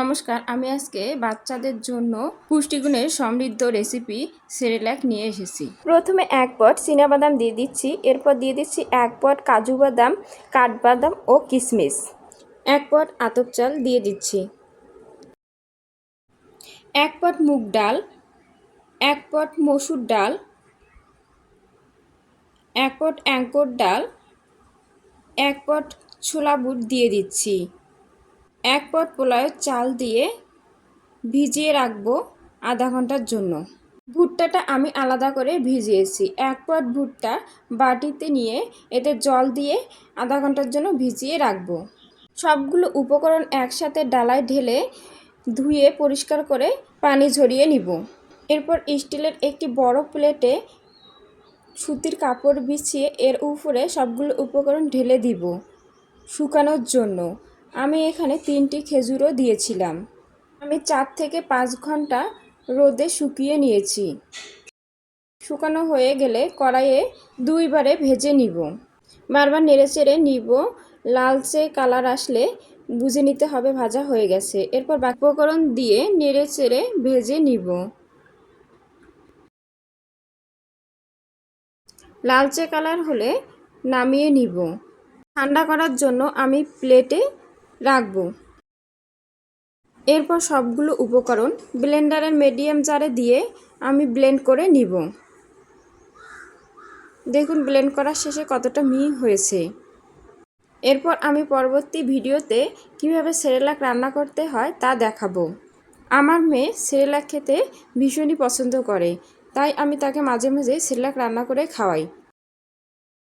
নমস্কার আমি আজকে বাচ্চাদের জন্য পুষ্টিগুণের সমৃদ্ধ রেসিপি সেরেলাক নিয়ে এসেছি। প্রথমে এক পট বাদাম দিয়ে দিচ্ছি এরপর দিয়ে দিচ্ছি এক পট কাজু বাদাম কাঠবাদাম ও কিশমিশ এক পট আতপ চাল দিয়ে দিচ্ছি। এক পট মুগ ডাল এক পট মসুর ডাল এক পট অ্যাঙ্কর ডাল এক পট ছোলা বুট দিয়ে দিচ্ছি। এক পট পোলাওয়ের চাল দিয়ে ভিজিয়ে রাখব আধা ঘণ্টার জন্য। ভুট্টাটা আমি আলাদা করে ভিজিয়েছি। এক পট ভুট্টা বাটিতে নিয়ে এতে জল দিয়ে আধা ঘণ্টার জন্য ভিজিয়ে রাখব। সবগুলো উপকরণ একসাথে ডালায় ঢেলে ধুয়ে পরিষ্কার করে পানি ঝরিয়ে নিব। এরপর স্টিলের একটি বড় প্লেটে সুতির কাপড় বিছিয়ে এর উপরে সবগুলো উপকরণ ঢেলে দিব শুকানোর জন্য। আমি এখানে তিনটি খেজুরও দিয়েছিলাম। আমি চার থেকে পাঁচ ঘণ্টা রোদে শুকিয়ে নিয়েছি। শুকানো হয়ে গেলে কড়াইয়ে দুইবারে ভেজে নিব। বারবার নেড়ে চেড়ে নিব। লালচে কালার আসলে বুঝে নিতে হবে ভাজা হয়ে গেছে। এরপর বাক্যকরণ দিয়ে নেড়ে চেড়ে ভেজে নিব। লালচে কালার হলে নামিয়ে নিব। ঠান্ডা করার জন্য আমি প্লেটে রাখব। এরপর সবগুলো উপকরণ ব্লেন্ডারের মিডিয়াম জারে দিয়ে আমি ব্লেন্ড করে নিব। দেখুন, ব্লেন্ড করার শেষে কতটা মিহি হয়েছে। এরপর আমি পরবর্তী ভিডিওতে কীভাবে সেরেলাক রান্না করতে হয় তা দেখাবো। আমার মেয়ে সেরেলাক খেতে ভীষণই পছন্দ করে, তাই আমি তাকে মাঝে মাঝে সেরেলাক রান্না করে খাওয়াই।